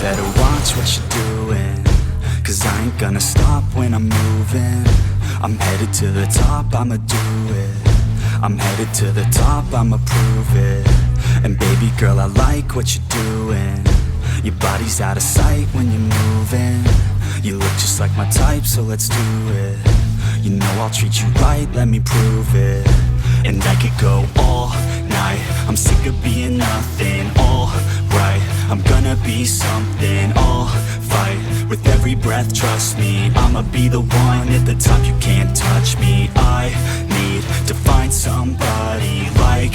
better watch what you're doing. Cause I ain't gonna stop when I'm moving. I'm headed to the top, I'ma do it. I'm headed to the top, I'ma prove it. And baby girl, I like what you're doing. Your body's out of sight when you're moving. You look just like my type, so let's do it. You know I'll treat you right, let me prove it. And I could go all night. I'm sick of being nothing. All right, I'm gonna be something. All fight with every breath. Trust me, I'ma be the one at the top. You can't touch me. I need to find somebody like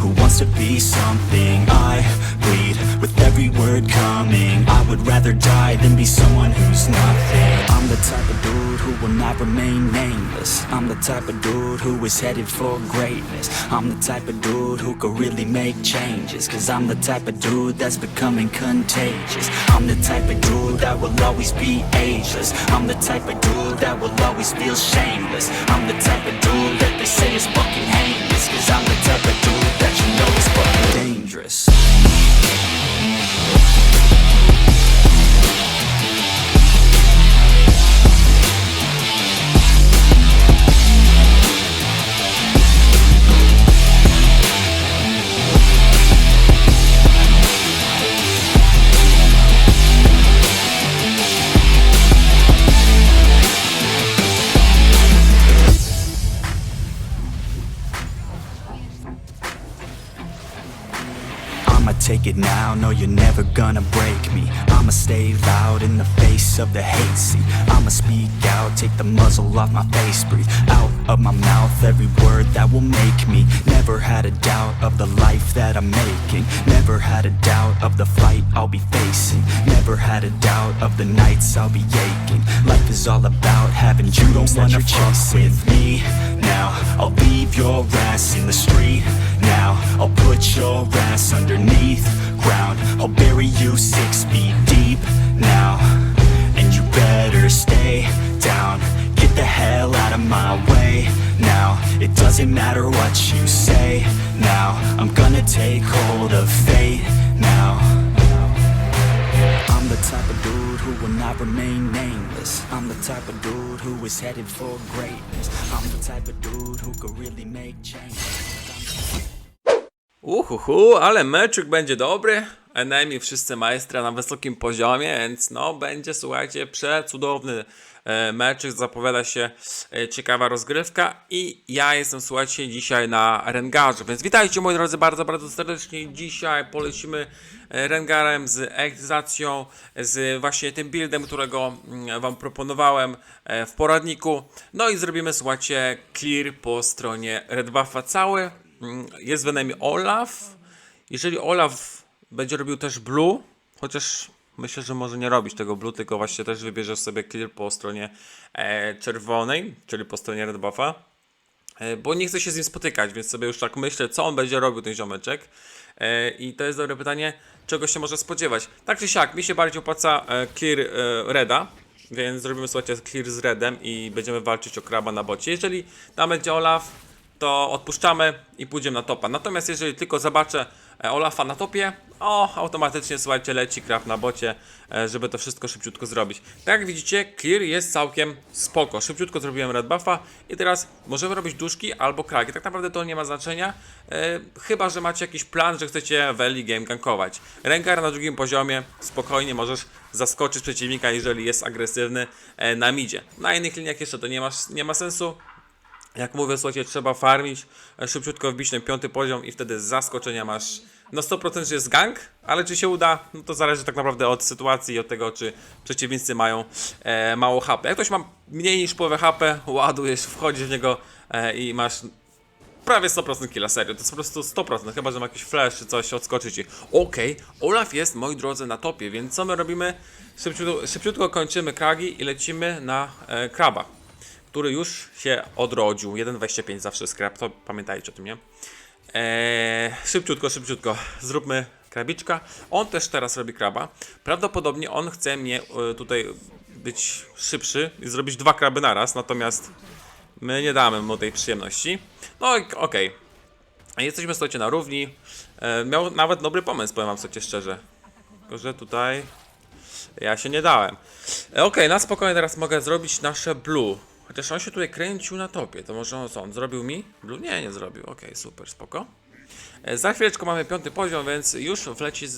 who wants to be something. I bleed with every word coming. I would rather die than be someone who's nothing. I'm the type of dude who will not remain nameless. I'm the type of dude who is headed for greatness. I'm the type of dude who could really make changes. Cause I'm the type of dude that's becoming contagious. I'm the type of dude that will always be ageless. I'm the type of dude that will always feel shameless. I'm the type of dude that they say is fucking heinous. Cause I'm the type of dude that you know it now, no you're never gonna break me. I'ma stay loud in the face of the hate See, I'ma speak out, take the muzzle off my face Breathe out of my mouth every word that will make me. Never had a doubt of the life that I'm making. Never had a doubt of the fight I'll be facing. Never had a doubt of the nights I'll be aching. Life is all about having dreams that you're chasing. with me now. I'll leave your ass in the street now. I'll put your ass underneath ground. I'll bury you six feet deep now. And you better stay down. Get the hell out of my way now. It doesn't matter what you say now. I'm gonna take hold of fate now I'm the type of dude who will not remain nameless. I'm the type of dude who is headed for greatness. I'm the type of dude who could really make changes. Uhuhu, ale meczuk będzie dobry. Enemy wszyscy majstra na wysokim poziomie, więc no będzie, słuchajcie, przecudowny e, meczyk, zapowiada się e, ciekawa rozgrywka i ja jestem, słuchajcie, dzisiaj na Rengarze, więc witajcie moi drodzy bardzo, bardzo serdecznie. Dzisiaj polecimy e, Rengarem z ektyzacją, z właśnie tym buildem, którego mm, wam proponowałem w poradniku. No i zrobimy, słuchajcie, clear po stronie Red Buffa cały. Mm, Jest w enemy Olaf. Jeżeli Olaf będzie robił też blue, chociaż myślę, że może nie robić tego blue, tylko właśnie też wybierzesz sobie clear po stronie e, czerwonej, czyli po stronie red buffa. E, bo nie chcę się z nim spotykać, więc sobie już tak myślę, co on będzie robił, ten ziomeczek. E, I to jest dobre pytanie, czego się może spodziewać. Tak czy siak, mi się bardziej opłaca e, clear e, reda, więc zrobimy słuchajcie clear z redem i będziemy walczyć o kraba na bocie. Jeżeli będzie Olaf, to odpuszczamy i pójdziemy na topa. Natomiast jeżeli tylko zobaczę Olafa na topie, o, automatycznie słuchajcie, leci krab na bocie, e, żeby to wszystko szybciutko zrobić. Tak jak widzicie, clear jest całkiem spoko. Szybciutko zrobiłem red buffa i teraz możemy robić duszki albo kragi. Tak naprawdę to nie ma znaczenia, e, chyba że macie jakiś plan, że chcecie w early game gankować. Rengar na drugim poziomie, spokojnie możesz zaskoczyć przeciwnika, jeżeli jest agresywny e, na midzie. Na innych liniach jeszcze to nie ma, nie ma sensu. Jak mówię, słuchajcie, trzeba farmić, e, szybciutko wbić ten piąty poziom i wtedy z zaskoczenia masz no 100% że jest gang, ale czy się uda, no to zależy tak naprawdę od sytuacji i od tego, czy przeciwnicy mają e, mało HP. Jak ktoś ma mniej niż połowę HP, ładujesz, wchodzisz w niego e, i masz prawie 100% killa, serio, to jest po prostu 100%, chyba, że ma jakiś flash czy coś, odskoczy ci. Okej, Olaf jest, moi drodzy, na topie, więc co my robimy? Szybciutko, szybciutko kończymy kragi i lecimy na e, kraba który już się odrodził. 1.25 zawsze skrap, to pamiętajcie o tym, nie? Eee, szybciutko, szybciutko. Zróbmy krabiczka. On też teraz robi kraba. Prawdopodobnie on chce mnie e, tutaj być szybszy i zrobić dwa kraby naraz, natomiast my nie damy mu tej przyjemności. No okej. Jesteśmy, słuchajcie, na równi. E, miał nawet dobry pomysł, powiem wam, słuchajcie, szczerze. Tylko, że tutaj ja się nie dałem. E, Okej, na spokojnie teraz mogę zrobić nasze blue. Chociaż on się tutaj kręcił na topie, to może on co, on zrobił mi? Blue? Nie, nie zrobił. Okej, super, spoko. E, Za chwileczkę mamy piąty poziom, więc już wleci z,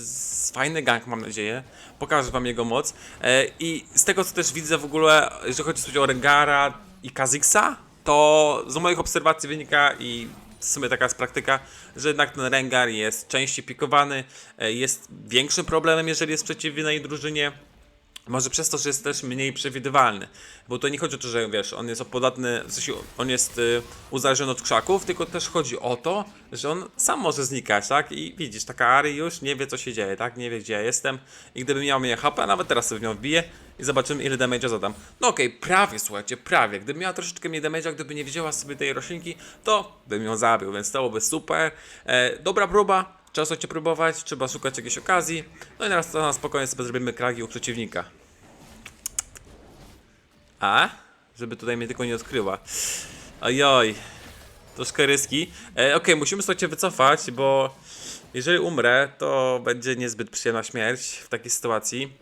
z fajny gang, mam nadzieję. Pokażę wam jego moc. E, I z tego, co też widzę w ogóle, jeżeli chodzi o Rengara i Kaziksa, to z moich obserwacji wynika i w sumie taka jest praktyka, że jednak ten Rengar jest częściej pikowany, e, jest większym problemem, jeżeli jest w przeciwnej drużynie. Może przez to, że jest też mniej przewidywalny. Bo to nie chodzi o to, że wiesz, on jest podatny, w sensie on jest y, uzależniony od krzaków, tylko też chodzi o to, że on sam może znikać, tak? I widzisz, taka Ari już nie wie co się dzieje, tak? Nie wie gdzie ja jestem. I gdyby miał mnie HP, nawet teraz sobie w nią wbiję i zobaczymy ile damage'a zadam. No okej, prawie słuchajcie, prawie. Gdyby miała troszeczkę mniej damage'a, gdyby nie wzięła sobie tej roślinki, to bym ją zabił, więc to byłoby super. E, dobra próba. Trzeba sobie próbować, trzeba szukać jakiejś okazji. No i teraz na spokojnie sobie zrobimy kragi u przeciwnika. A? Żeby tutaj mnie tylko nie odkryła. Ojoj. Troszkę ryski. E, Okej, musimy sobie wycofać, bo jeżeli umrę, to będzie niezbyt przyjemna śmierć w takiej sytuacji.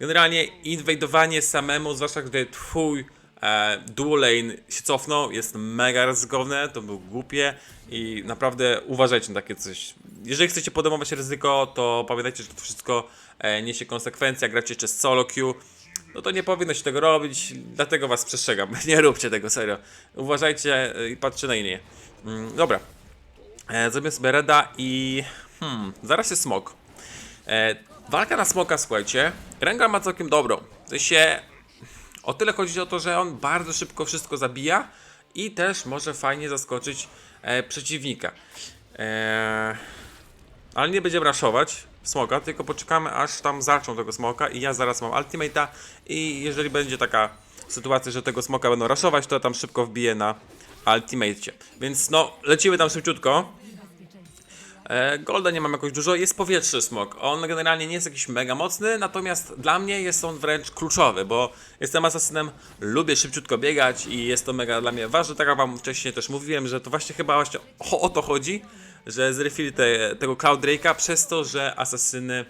Generalnie inwajdowanie samemu, zwłaszcza gdy twój e, dual lane się cofnął, jest mega ryzykowne, to było głupie i naprawdę uważajcie na takie coś. Jeżeli chcecie podejmować ryzyko, to pamiętajcie, że to wszystko e, niesie konsekwencje, gracie jeszcze z solo queue, no to nie powinno się tego robić, dlatego was przestrzegam. Nie róbcie tego, serio. Uważajcie e, i patrzcie na inne. Mm, dobra. Zrobię sobie reda i... Hmm, zaraz jest smok. E, walka na smoka, słuchajcie. Rengar ma całkiem dobrą. W sensie... O tyle chodzi o to, że on bardzo szybko wszystko zabija i też może fajnie zaskoczyć e, przeciwnika. E, ale nie będziemy raszować smoka, tylko poczekamy aż tam zaczną tego smoka i ja zaraz mam ultimate'a i jeżeli będzie taka sytuacja, że tego smoka będą raszować, to tam szybko wbiję na ultimate'cie. Więc no, lecimy tam szybciutko. E, Golda nie mam jakoś dużo, jest powietrzny smok. On generalnie nie jest jakiś mega mocny, natomiast dla mnie jest on wręcz kluczowy, bo jestem asasynem, lubię szybciutko biegać i jest to mega dla mnie ważne. Tak jak wam wcześniej też mówiłem, że to właśnie chyba właśnie o, o to chodzi, że zrefili te, tego Cloud Drake'a przez to, że asasyny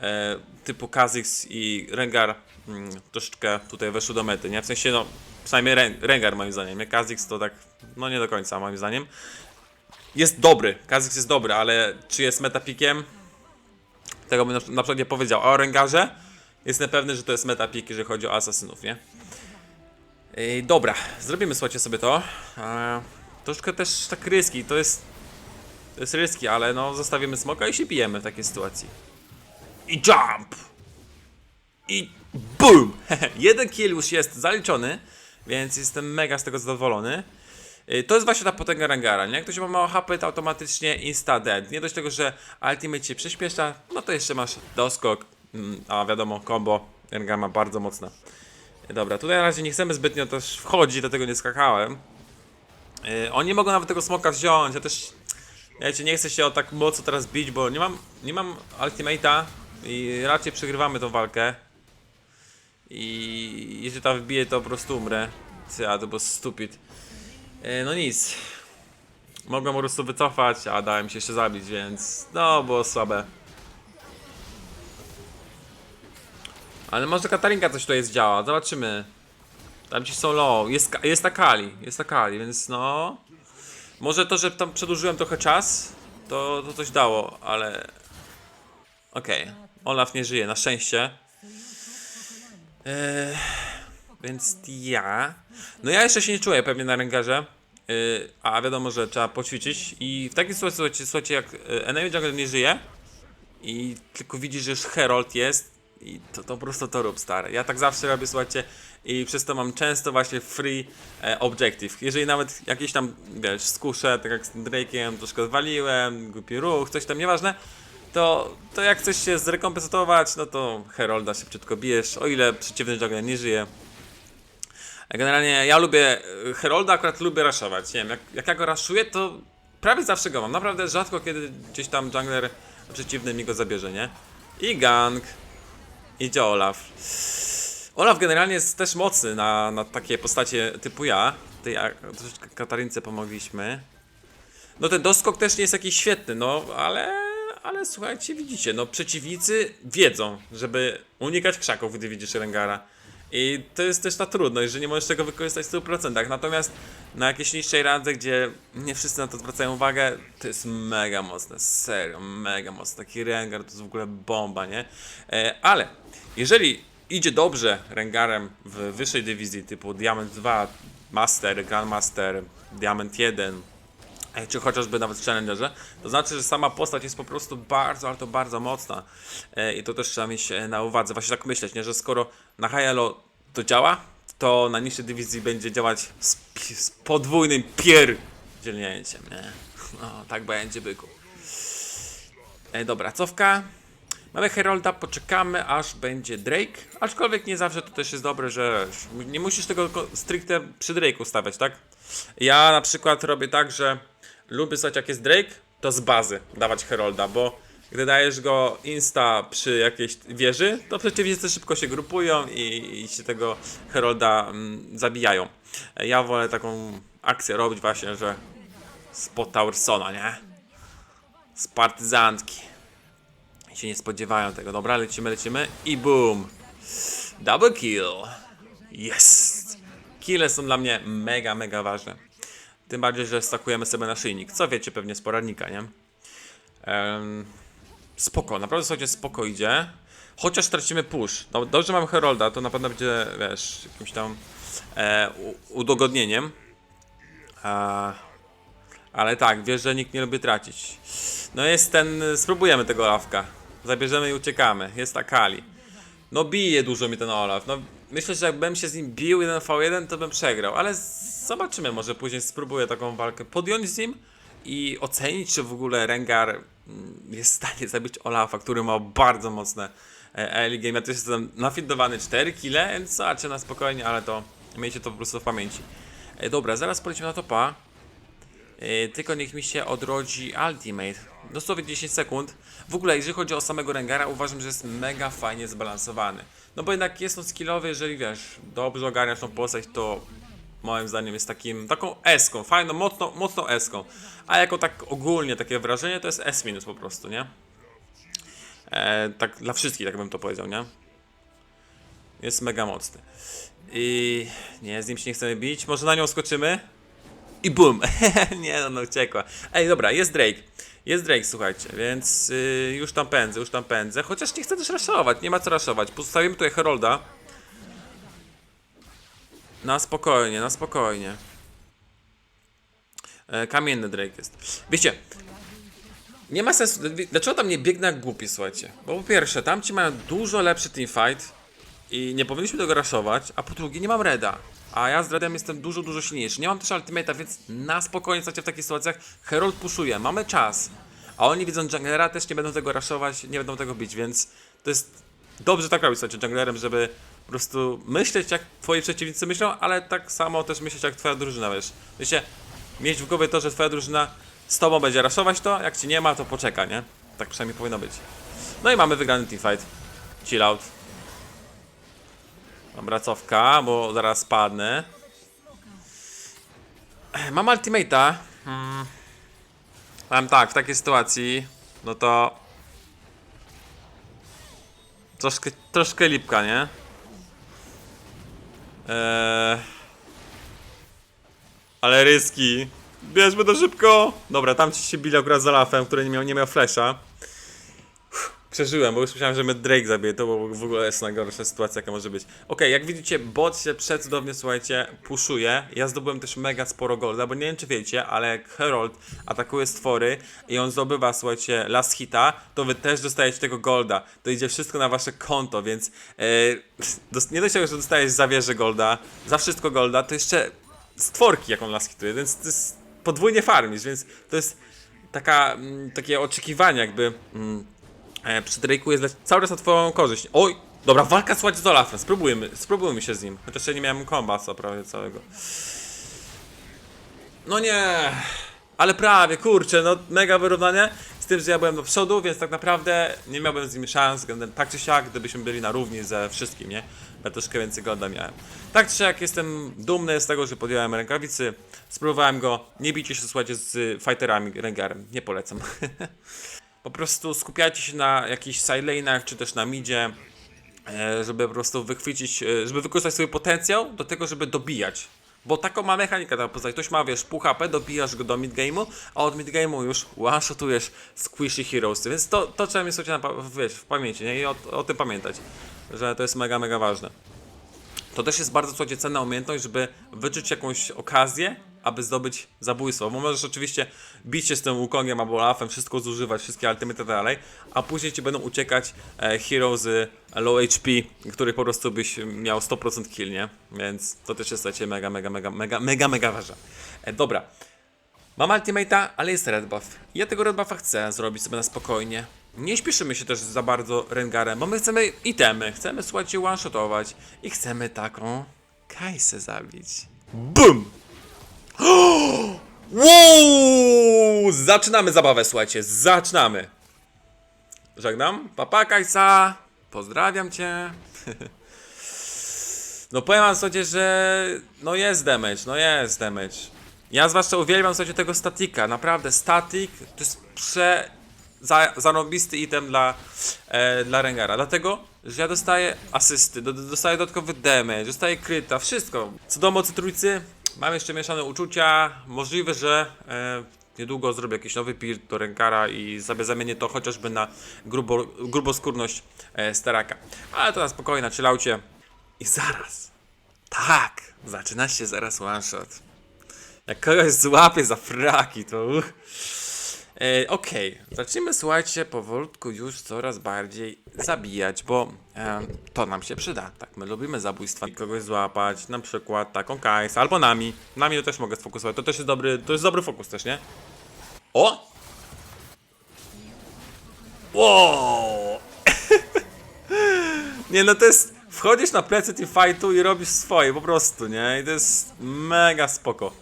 e, typu Kha'Zix i Rengar mm, troszeczkę tutaj weszły do mety, nie? W sensie, no, przynajmniej Ren Rengar moim zdaniem, nie? Kha'Zix to tak, no nie do końca moim zdaniem jest dobry, Kha'Zix jest dobry, ale czy jest metapikiem? Tego bym na, na przykład nie powiedział. A o Rengarze jestem pewny, że to jest metapik, jeżeli chodzi o asasynów, nie? Ej, dobra, zrobimy słuchajcie sobie to. E, troszkę też tak ryski, to jest to jest ryski, ale no zostawimy smoka i się bijemy w takiej sytuacji. I jump! I BOOM! Jeden kill już jest zaliczony, więc jestem mega z tego zadowolony. Y, To jest właśnie ta potęga Rangara, nie? Jak ktoś ma mało HP, to automatycznie insta dead. Nie dość tego, że ultimate się przyspiesza, no to jeszcze masz doskok, mm, a wiadomo, combo Rengar ma bardzo mocne. Y, Dobra, tutaj na razie nie chcemy zbytnio też wchodzić, dlatego nie skakałem. Yy, oni mogą nawet tego smoka wziąć, ja też... Wiecie, nie chcę się o tak mocno teraz bić, bo nie mam, nie mam ultimate'a i raczej przegrywamy tą walkę. I jeżeli tam wbiję, to po prostu umrę. Ja, to było stupid. E, No nic. Mogłem po prostu wycofać, a dałem się jeszcze zabić, więc no, było słabe. Ale może Katarinka coś tutaj zdziała, zobaczymy. Tam ci są low, jest, jest Akali, jest Akali, więc no... Może to, że tam przedłużyłem trochę czas, to, to coś dało, ale... Okej, Olaf nie żyje, na szczęście. Eee, więc ja. No ja jeszcze się nie czuję pewnie na rękarze. Yy, a wiadomo, że trzeba poćwiczyć. I w takiej sytuacji, słuchajcie, słuchajcie jak Enemy Jungle nie żyje i tylko widzisz, że już Herald jest i to, to po prostu to rób stary. Ja tak zawsze robię, słuchajcie, i przez to mam często właśnie free e, objective. Jeżeli nawet jakieś tam, wiesz, skuszę, tak jak z Drake'iem troszkę zwaliłem, głupi ruch, coś tam, nieważne, to, to jak chcesz się zrekompensować, no to Herolda szybciutko bijesz, o ile przeciwny jungle nie żyje. Generalnie ja lubię y, Herolda, akurat lubię raszować. Nie wiem, jak, jak ja go raszuję, to prawie zawsze go mam. Naprawdę rzadko kiedy gdzieś tam jungler przeciwny mi go zabierze, nie? I gang. Idzie Olaf. Olaf generalnie jest też mocny na, na takie postacie typu ja. Tej troszeczkę Katarynce pomogliśmy. No ten doskok też nie jest jakiś świetny, no ale, ale słuchajcie, widzicie, no przeciwnicy wiedzą, żeby unikać krzaków, gdy widzisz Rengara. I to jest też ta trudność, że nie możesz tego wykorzystać w 100%. Natomiast na jakiejś niższej randze, gdzie nie wszyscy na to zwracają uwagę, to jest mega mocne, serio, mega mocne. Taki Rengar to jest w ogóle bomba, nie? E, ale jeżeli idzie dobrze Rengarem w wyższej dywizji typu Diamond 2, Master, Grandmaster, Diamond 1, e, czy chociażby nawet w Challengerze, to znaczy, że sama postać jest po prostu bardzo, ale to bardzo mocna. E, I to też trzeba mieć e, na uwadze. Właśnie tak myśleć, nie? że skoro na High to działa, to na niższej dywizji będzie działać z, z podwójnym pierdzielnięciem, nie? No, tak będzie, byku. E, dobra, cofka. Mamy Herolda, poczekamy aż będzie Drake. Aczkolwiek nie zawsze to też jest dobre, że nie musisz tego stricte przy Drake'u stawiać, tak? Ja na przykład robię tak, że lubię słuchać jak jest Drake, to z bazy dawać Herolda, bo gdy dajesz go insta przy jakiejś wieży, to przeciwnicy szybko się grupują i, i się tego Herolda mm, zabijają. Ja wolę taką akcję robić właśnie, że spod Taursona, nie? Z partyzantki się nie spodziewają tego. Dobra, lecimy, lecimy i boom. Double kill. Jest. Kille są dla mnie mega, mega ważne. Tym bardziej, że stakujemy sobie naszyjnik. Co wiecie pewnie z poradnika, nie? Em, spoko, naprawdę słuchajcie, spoko idzie. Chociaż tracimy push. No, dobrze mam Herolda, to na pewno będzie, wiesz, jakimś tam e, udogodnieniem. A, ale tak, wiesz, że nikt nie lubi tracić. No jest ten, spróbujemy tego Olafka. Zabierzemy i uciekamy. Jest Akali. No bije dużo mi ten Olaf. No myślę, że jakbym się z nim bił 1v1, to bym przegrał. Ale zobaczymy, może później spróbuję taką walkę podjąć z nim i ocenić, czy w ogóle Rengar mm, jest w stanie zabić Olafa, który ma bardzo mocne early game. Ja też jestem nafidowany 4 kile, więc zobaczcie na spokojnie, ale to miejcie to po prostu w pamięci. E, dobra, zaraz polecimy na topa. Yy, tylko niech mi się odrodzi Ultimate. Dosłownie 10 sekund. W ogóle, jeżeli chodzi o samego Rengara, uważam, że jest mega fajnie zbalansowany. No bo jednak jest on skillowy, jeżeli wiesz, dobrze ogarniasz tą postać, to moim zdaniem jest takim, taką eską, fajną, mocną, mocną eską. A jako tak ogólnie takie wrażenie, to jest S minus po prostu, nie? E, tak dla wszystkich, tak bym to powiedział, nie? Jest mega mocny. I nie, z nim się nie chcemy bić. Może na nią skoczymy? I bum! nie no, no uciekła. Ej, dobra, jest Drake. Jest Drake, słuchajcie, więc yy, już tam pędzę, już tam pędzę. Chociaż nie chcę też raszować, nie ma co raszować. Pozostawimy tutaj Herolda. Na spokojnie, na spokojnie. E, kamienny Drake jest. Wiecie, nie ma sensu. Dlaczego tam nie biegnę jak głupi, słuchajcie? Bo po pierwsze, tamci mają dużo lepszy teamfight i nie powinniśmy tego raszować, a po drugie, nie mam Reda. A ja z Redem jestem dużo, dużo silniejszy. Nie mam też ultimate'a, więc na spokojnie, słuchajcie, w takich sytuacjach Herald puszuje, mamy czas. A oni widzą junglera, też nie będą tego raszować, nie będą tego bić, więc to jest dobrze tak robić, słuchajcie, junglerem, żeby po prostu myśleć, jak twoi przeciwnicy myślą, ale tak samo też myśleć, jak twoja drużyna, wiesz. Wiecie, mieć w głowie to, że twoja drużyna z tobą będzie raszować to, jak ci nie ma, to poczeka, nie? Tak przynajmniej powinno być. No i mamy wygrany teamfight. Chill out. Dobra, cofka, bo zaraz spadnę. Mam ultimate'a. Hmm. Mam tak, w takiej sytuacji, no to... Troszkę, troszkę lipka, nie? Eee... Ale ryski. Bierzmy to szybko. Dobra, tam ci się bili akurat z Olafem, który nie miał, nie miał flasha. Przeżyłem, bo już myślałem, że mnie Drake zabije. To było w ogóle jest najgorsza sytuacja, jaka może być. Okej, jak widzicie, bot się przecudownie, słuchajcie, puszuje. Ja zdobyłem też mega sporo golda, bo nie wiem, czy wiecie, ale jak Herald atakuje stwory i on zdobywa, słuchajcie, last hita, to wy też dostajecie tego golda. To idzie wszystko na wasze konto, więc dos- nie dość tego, że dostajesz za wieżę golda, za wszystko golda, to jeszcze stworki, jaką last hituje, więc to jest podwójnie farmisz, więc to jest taka, mm, takie oczekiwanie jakby... Mm, E, przy Drake'u jest cały czas na twoją korzyść. Oj! Dobra, walka słuchajcie z Olafem. Spróbujmy, spróbujmy się z nim. Chociaż ja nie miałem kombasa prawie całego. No nie! Ale prawie, kurczę, no mega wyrównanie. Z tym, że ja byłem do przodu, więc tak naprawdę nie miałbym z nim szans tak czy siak, gdybyśmy byli na równi ze wszystkim, nie? Ja troszkę więcej golda miałem. Tak czy siak jestem dumny z tego, że podjąłem rękawicy. Spróbowałem go. Nie bijcie się, słuchajcie, z fighterami Rengarem. Nie polecam. po prostu skupiajcie się na jakichś sidelinach, czy też na midzie, e, żeby po prostu wychwycić, e, żeby wykorzystać swój potencjał do tego, żeby dobijać. Bo taką ma mechanikę ta postać. Ktoś ma, wiesz, pół HP, dobijasz go do midgame'u, a od midgame'u już one-shotujesz squishy heroesy. Więc to, to trzeba mieć sobie na, wiesz, w pamięci, nie? I o, o tym pamiętać, że to jest mega, mega ważne. To też jest bardzo słuchajcie, cenna umiejętność, żeby wyczuć jakąś okazję, aby zdobyć zabójstwo. Bo możesz oczywiście bić się z tym Wukongiem albo Olafem, wszystko zużywać, wszystkie ultimate i tak dalej, a później ci będą uciekać e, heroesy low HP, których po prostu byś miał 100% kill, nie? Więc to też jest słuchajcie, mega, mega, mega, mega, mega, mega ważne. E, dobra. Mam ultimate'a, ale jest red buff. Ja tego red buffa chcę zrobić sobie na spokojnie. Nie śpieszymy się też za bardzo Rengarem, bo my chcemy itemy, chcemy słuchajcie one-shotować i chcemy taką Kajsę zabić. BUM! Wow! Zaczynamy zabawę, słuchajcie, zaczynamy. Żegnam, papa Kajsa, pozdrawiam cię. No powiem wam słuchajcie, że no jest damage, no jest damage. Ja zwłaszcza uwielbiam słuchajcie tego statika, naprawdę statik to jest prze... Za, zarobisty item dla, e, dla Rengara, dlatego, że ja dostaję asysty, do, dostaję dodatkowy damage, dostaję kryta, wszystko. Co do mocy trójcy, mam jeszcze mieszane uczucia, możliwe, że e, niedługo zrobię jakiś nowy build do Rengara i sobie zamienię to chociażby na grubo, gruboskórność e, Staraka. Ale to na spokojnie, na chillaucie. I zaraz, tak, zaczyna się zaraz one shot. Jak kogoś złapie za fraki, to. E, Okej, zacznijmy słuchajcie powolutku już coraz bardziej zabijać, bo e, to nam się przyda. Tak, my lubimy zabójstwa. I kogoś złapać, na przykład taką Kajsę, albo nami. Nami to też mogę sfokusować. To też jest dobry, to jest dobry fokus też, nie? O! Wow! nie no to jest, wchodzisz na plecy teamfightu i robisz swoje po prostu, nie? I to jest mega spoko.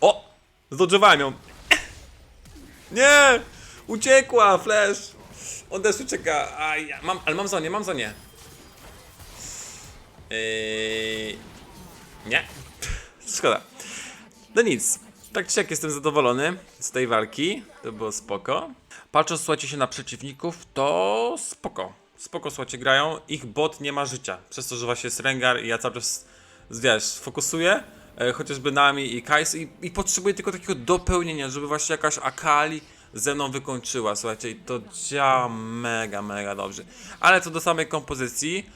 O! Zdodżowałem ją. Nie! Uciekła, Flash! Też ucieka. A ja mam, ale mam zonie, mam zonie. Yy... Nie. Szkoda. No nic. Tak czy jak jestem zadowolony z tej walki. To było spoko. Patrząc, słuchajcie się na przeciwników, to spoko. Spoko, słuchajcie, grają. Ich bot nie ma życia. Przez to, że właśnie jest Rengar i ja cały czas, wiesz, fokusuję. E, chociażby nami i Kais i, i potrzebuję tylko takiego dopełnienia, żeby właśnie jakaś Akali ze mną wykończyła, słuchajcie, i to działa mega, mega dobrze. Ale co do samej kompozycji,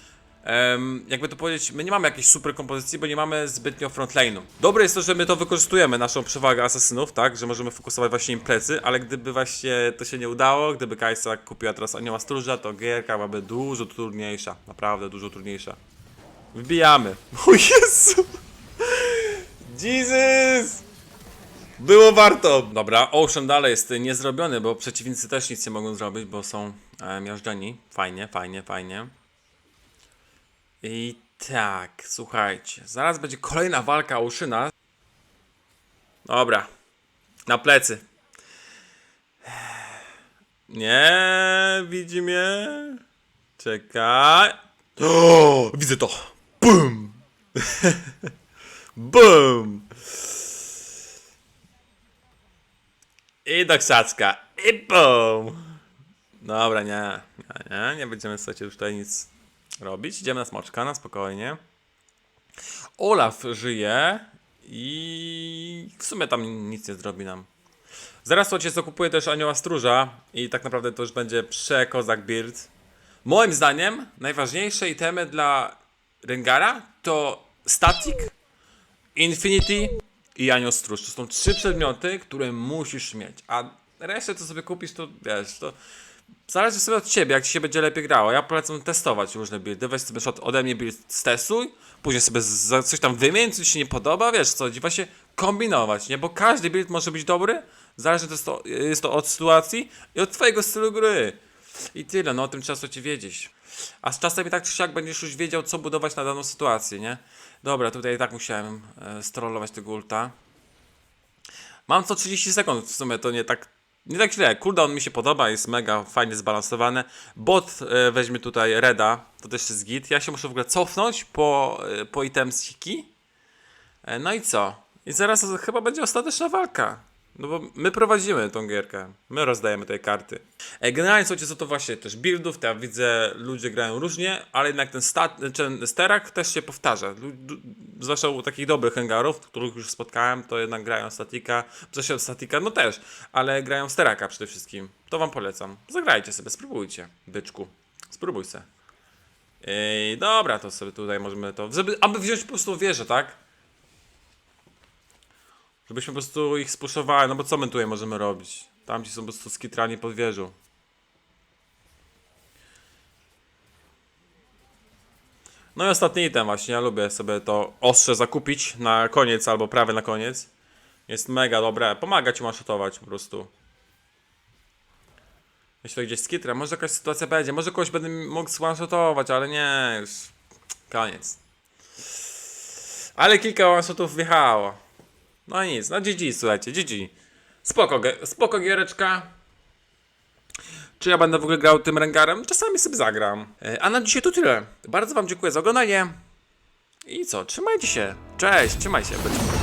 em, jakby to powiedzieć, my nie mamy jakiejś super kompozycji, bo nie mamy zbytnio frontlane'u. Dobre jest to, że my to wykorzystujemy, naszą przewagę asasynów, tak, że możemy fokusować właśnie im plecy, ale gdyby właśnie to się nie udało, gdyby Kajsa kupiła teraz Anioła Stróża, to gierka byłaby dużo trudniejsza, naprawdę dużo trudniejsza. Wbijamy. O Jezu! Jesus! Było warto! Dobra, Ocean dalej jest niezrobiony, bo przeciwnicy też nic nie mogą zrobić, bo są e, miażdżeni. Fajnie, fajnie, fajnie. I tak, słuchajcie, zaraz będzie kolejna walka Oceana. Dobra, na plecy. Nie, widzi mnie. Czekaj. O, widzę to. Bum! Bum! I do krzaczka. I bum! Dobra, nie. Nie, nie, nie będziemy słuchajcie już tutaj nic robić. Idziemy na smoczka, na spokojnie. Olaf żyje i w sumie tam nic nie zrobi nam. Zaraz słuchajcie, zakupuję też Anioła Stróża i tak naprawdę to już będzie przekozak build. Moim zdaniem najważniejsze itemy dla Rengara to Static, Infinity i Anioł Stróż. To są trzy przedmioty, które musisz mieć. A resztę co sobie kupisz, to wiesz, to zależy sobie od ciebie, jak ci się będzie lepiej grało. Ja polecam testować różne buildy. Weź sobie shot ode mnie build stestuj, później sobie coś tam wymień, co ci się nie podoba, wiesz co, właśnie kombinować, nie? Bo każdy build może być dobry, zależy to jest to, jest to od sytuacji i od twojego stylu gry. I tyle, no o tym trzeba sobie wiedzieć. A z czasem i tak czy siak będziesz już wiedział, co budować na daną sytuację, nie? Dobra, tutaj i tak musiałem e, strollować tego ulta. Mam co 30 sekund, w sumie to nie tak, nie tak źle. Cooldown mi się podoba, jest mega fajnie zbalansowane. Bot e, weźmie tutaj Reda, to też jest git. Ja się muszę w ogóle cofnąć po, e, po itemsiki. E, no i co? I zaraz chyba będzie ostateczna walka. No bo my prowadzimy tą gierkę. My rozdajemy te karty. Generalnie słuchajcie, są to właśnie też buildów. Ja widzę, ludzie grają różnie, ale jednak ten, ten sterak też się powtarza. Zwłaszcza u takich dobrych hangarów, których już spotkałem, to jednak grają statika. Zresztą statika, no też, ale grają steraka przede wszystkim. To wam polecam. Zagrajcie sobie, spróbujcie, byczku. Spróbuj se. Ej, dobra, to sobie tutaj możemy to. Żeby, aby wziąć po prostu wieżę, tak? Żebyśmy po prostu ich spuszowali, no bo co my tutaj możemy robić? Tamci są po prostu skitrani pod wieżą. No i ostatni item właśnie, ja lubię sobie to ostrze zakupić na koniec albo prawie na koniec. Jest mega dobre, pomaga ci maszotować po prostu. Jeśli gdzieś skitra, może jakaś sytuacja będzie, może kogoś będę mógł swanshotować, ale nie, już koniec. Ale kilka one-shotów wjechało. No nic, no GG, słuchajcie, GG. Spoko, spoko giereczka. Czy ja będę w ogóle grał tym rengarem? Czasami sobie zagram. E, A na dzisiaj to tyle. Bardzo wam dziękuję za oglądanie. I co, trzymajcie się. Cześć, trzymaj się. Byczku.